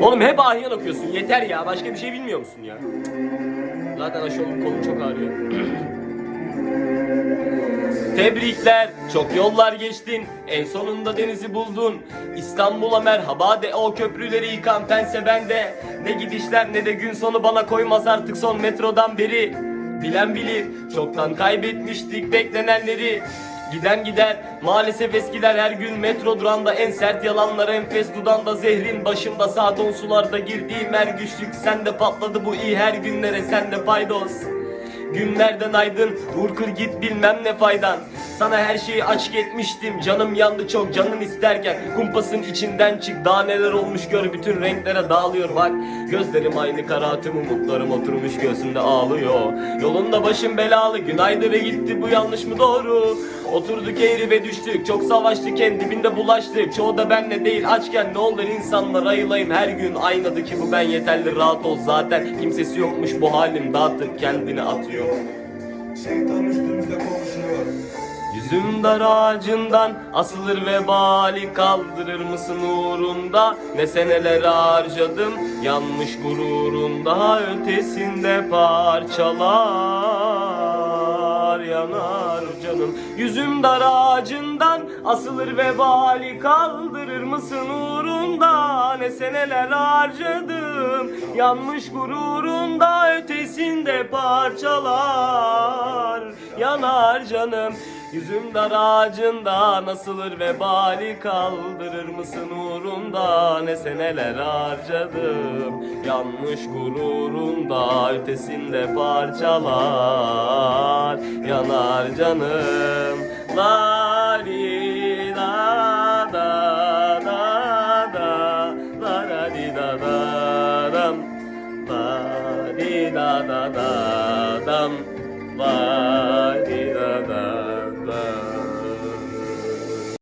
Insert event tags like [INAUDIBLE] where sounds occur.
Oğlum hep ahyan okuyorsun yeter ya başka bir şey bilmiyor musun ya? Zaten aşağılık kolum çok ağrıyor. [CLEARS THROAT] Tebrikler, çok yollar geçtin, en sonunda denizi buldun. İstanbul'a merhaba de o köprüleri yıkan pense bende. Ne gidişler ne de gün sonu bana koymaz artık son metrodan beri. Bilen bilir, çoktan kaybetmiştik beklenenleri. Giden gider, maalesef eskiler her gün metro duranda en sert yalanlar enfes dudanda zehrin başımda sağ don sularda girdiğim her güçlük sende patladı. Bu iyi her günlere sende paydos. Günlerden aydın vur kır git bilmem ne faydan Sana her şeyi açık etmiştim. Canım yandı çok canın isterken. Kumpasın içinden çık daha neler olmuş gör. Bütün renklere dağılıyor bak. Gözlerim aynı kara tüm umutlarım oturmuş göğsümde ağlıyor. Yolunda başım belalı günaydı ve gitti. Bu yanlış mı doğru? Oturduk eğri ve düştük. Çok savaştık kendiminde bulaştık. Çoğu da benle değil açken ne olur insanlar ayılayım her gün Aynadı ki bu ben yeterli rahat ol. Zaten Kimsesi yokmuş bu halim dağıtıp kendini atıyor. Şeytan üstümüzde konuşuyor. Yüzüm dar ağacından asılır vebali kaldırır mısın uğrunda? Ne seneler harcadım yanmış gururunda Ötesinde parçalar yanar canım. Yüzüm dar ağacından asılır vebali kaldırır mısın uğrunda? Ne seneler harcadım yanmış gururunda Ötesinde parçalar yanar canım Yüzüm dar ağacında nasılır vebali kaldırır mısın uğrunda? Ne seneler harcadım yanmış gururunda Ötesinde parçalar. Yanar canım La li la da da da La la li da da dam La li da da da dam La